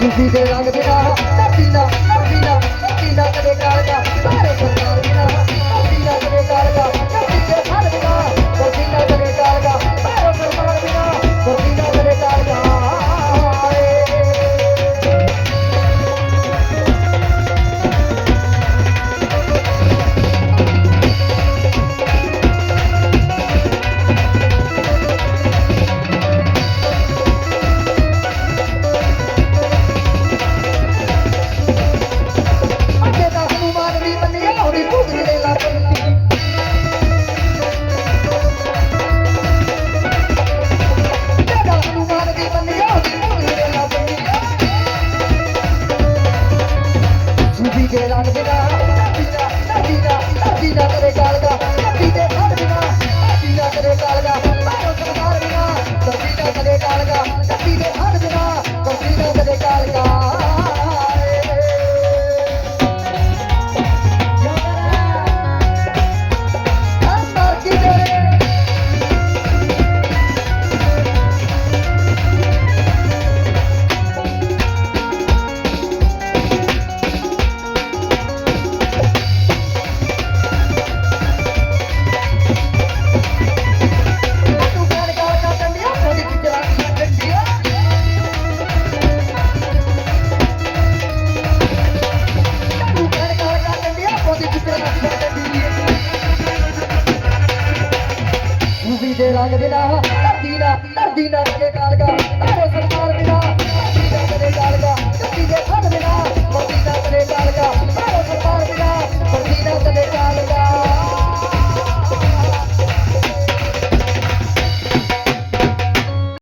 Sisi de rang de da DJ ਲੱਗਦਾ ਡੀਜਾ ਡੀਜਾ ਡੀਜਾ ਤੇਰੇ ਗਾਲ ਲੱਗਦੇ ਨਾ ਧਰਦੀ ਨਾ ਧਰਦੀ ਨਾ